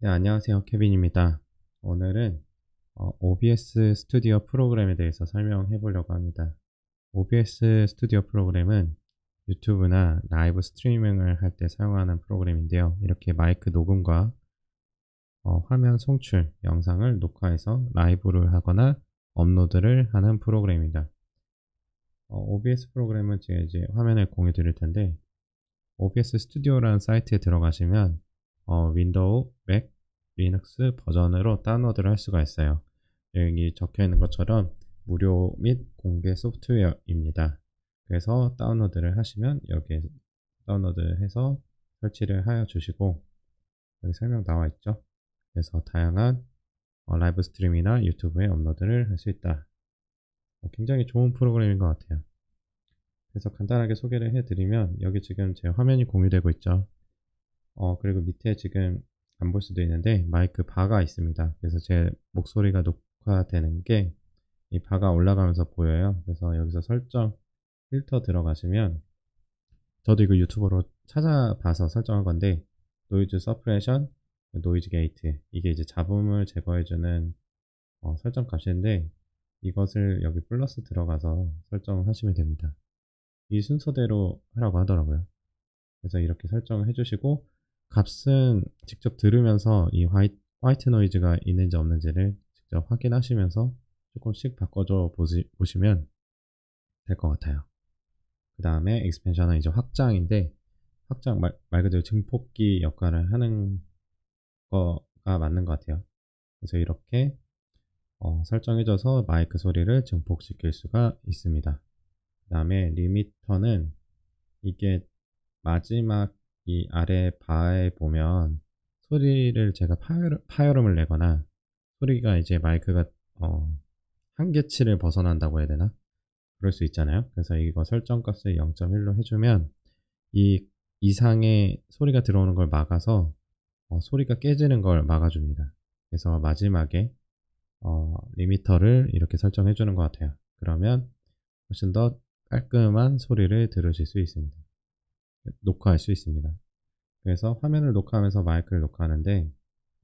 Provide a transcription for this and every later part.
네, 안녕하세요. 케빈입니다. 오늘은 어, OBS 스튜디오 프로그램에 대해서 설명해 보려고 합니다. OBS 스튜디오 프로그램은 유튜브나 라이브 스트리밍을 할 때 사용하는 프로그램인데요. 이렇게 마이크 녹음과 어, 화면 송출, 영상을 녹화해서 라이브를 하거나 업로드를 하는 프로그램입니다. 어, OBS 프로그램은 제가 이제 화면을 공유 드릴 텐데 OBS 스튜디오라는 사이트에 들어가시면 어, 윈도우, 맥, 리눅스 버전으로 다운로드를 할 수가 있어요. 여기 적혀 있는 것처럼 무료 및 공개 소프트웨어입니다. 그래서 다운로드를 하시면 여기에 다운로드해서 설치를 하여 주시고 여기 설명 나와 있죠. 그래서 다양한 어, 라이브 스트림이나 유튜브에 업로드를 할 수 있다. 어, 굉장히 좋은 프로그램인 것 같아요. 그래서 간단하게 소개를 해드리면 여기 지금 제 화면이 공유되고 있죠. 어, 그리고 밑에 지금 안 볼 수도 있는데 마이크 바가 있습니다. 그래서 제 목소리가 녹화되는 게 이 바가 올라가면서 보여요. 그래서 여기서 설정 필터 들어가시면 저도 이거 유튜버로 찾아봐서 설정한 건데 노이즈 서프레션, 노이즈 게이트 이게 이제 잡음을 제거해주는 어, 설정 값인데 이것을 여기 플러스 들어가서 설정을 하시면 됩니다. 이 순서대로 하라고 하더라고요. 그래서 이렇게 설정을 해주시고 값은 직접 들으면서 이 화이트, 화이트 노이즈가 있는지 없는지를 직접 확인하시면서 조금씩 바꿔줘 보시, 보시면 될 것 같아요. 그 다음에 익스펜션은 이제 확장인데 확장 말, 말 그대로 증폭기 역할을 하는 거가 맞는 것 같아요. 그래서 이렇게 어, 설정해줘서 마이크 소리를 증폭시킬 수가 있습니다. 그 다음에 리미터는 이게 마지막 이 아래 바에 보면 소리를 제가 파열, 파열음 을 내거나 소리가 이제 마이크가 어, 한계치를 벗어난다고 해야 되나? 그럴 수 있잖아요. 그래서 이거 설정 값을 0.1로 해주면 이 이상의 소리가 들어오는 걸 막아서 어, 소리가 깨지는 걸 막아줍니다. 그래서 마지막에 어, 리미터를 이렇게 설정해 주는 것 같아요. 그러면 훨씬 더 깔끔한 소리를 들으실 수 있습니다. 녹화할 수 있습니다. 그래서 화면을 녹화하면서 마이크를 녹화하는데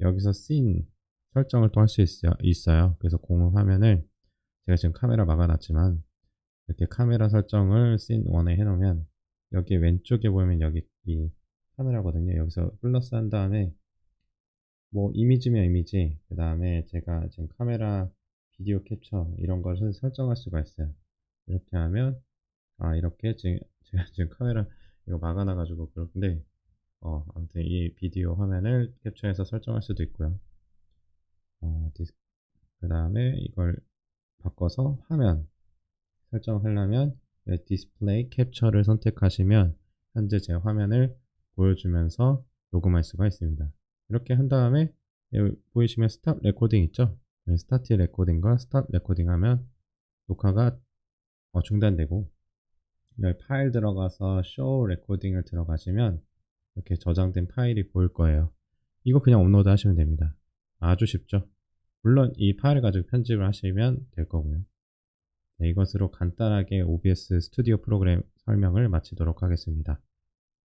여기서 씬 설정을 또 할 수 있어요. 그래서 공유 화면을 제가 지금 카메라 막아놨지만 이렇게 카메라 설정을 씬 1에 해놓으면 여기 왼쪽에 보면 여기 이 카메라거든요. 여기서 플러스 한 다음에 뭐 이미지면 이미지 그 다음에 제가 지금 카메라 비디오 캡처 이런 것을 설정할 수가 있어요. 이렇게 하면 아 이렇게 지금 제가 지금 카메라 이거 막아놔가지고 그런데 어 아무튼 이 비디오 화면을 캡처해서 설정할 수도 있고요. 어, 그 다음에 이걸 바꿔서 화면 설정하려면 디스플레이 캡처를 선택하시면 현재 제 화면을 보여주면서 녹음할 수가 있습니다. 이렇게 한 다음에 보이시면 스탑 레코딩 있죠? 네, 스타트 레코딩과 스탑 레코딩 하면 녹화가 어, 중단되고 파일 들어가서 쇼 레코딩을 들어가시면 이렇게 저장된 파일이 보일 거예요. 이거 그냥 업로드 하시면 됩니다. 아주 쉽죠? 물론 이 파일을 가지고 편집을 하시면 될 거고요. 네, 이것으로 간단하게 OBS 스튜디오 프로그램 설명을 마치도록 하겠습니다.